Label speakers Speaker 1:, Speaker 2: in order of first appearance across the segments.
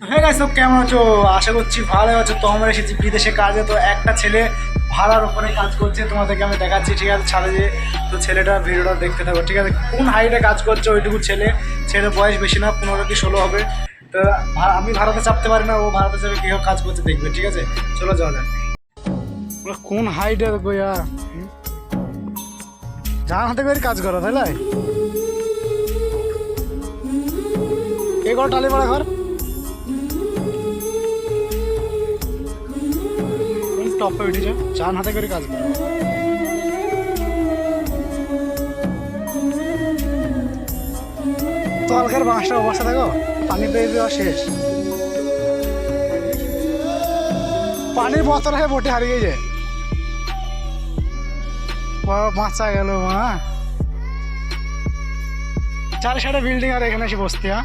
Speaker 1: হ্যাঁ গাইস সব কেমন আছো? আশা করছি ভালো আছো। তো এসেছি বিদেশে কাজে। তো একটা ছেলে ভাড়ার উপরে কাজ করছে, তোমাদেরকে আমি দেখাচ্ছি, ঠিক আছে? ছাড়ে যে তো ছেলেটা ভিডিওটা দেখতে থাকো, ঠিক আছে? কোন হাইটে কাজ করছে ওইটুকু ছেলে? ছেলের বয়স বেশি না, পনেরো কি ষোলো হবে। তো আমি ভারতে চাপতে পারি না, ও ভারতে যাবে, কীভাবে কাজ করছে দেখবে, ঠিক আছে? চলো যাওয়া যাক। কোন হাইটে গোয়া যার হাতে করে কাজ করো, তাই কে ঘর টালি পাড়া ঘর? টপে উঠেছে। চান হাতে করে কাজ করে। তলকার বাঁশটা অবস্থা দেখো পানি পেয়ে দেওয়া শেষ। পানির বোতল হয়ে বটে, হারিয়ে বাবা বাঁচা গেল মা চারি সাইডে বিল্ডিং আর এখানে এসে বসতি হ্যাঁ?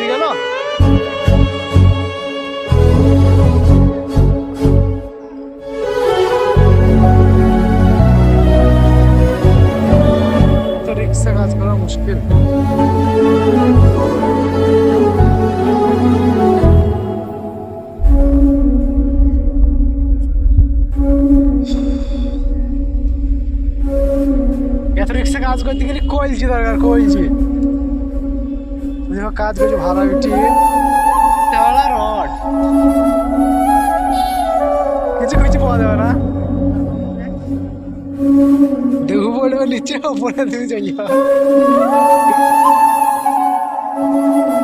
Speaker 1: মুশকিল। এত কাজ করতে গেলে কইলছি দরকার কইলছি কাজ করছি ভাড়া দেওয়ালা রড। কিছু কিছু পাওয়া যাবে না? দেখু বলবে নিচে ওপরে তুমি চলিয়া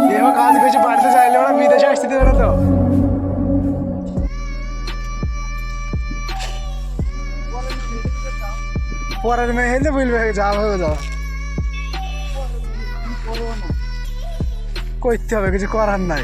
Speaker 1: দেখো কাজ করছি বাড়িতে চাইলে ওরা বিদেশে আসতে দেবে না তো পরের মেয়ে হেলে বলবে যা হবে যাও করতে হবে কিছু করার নাই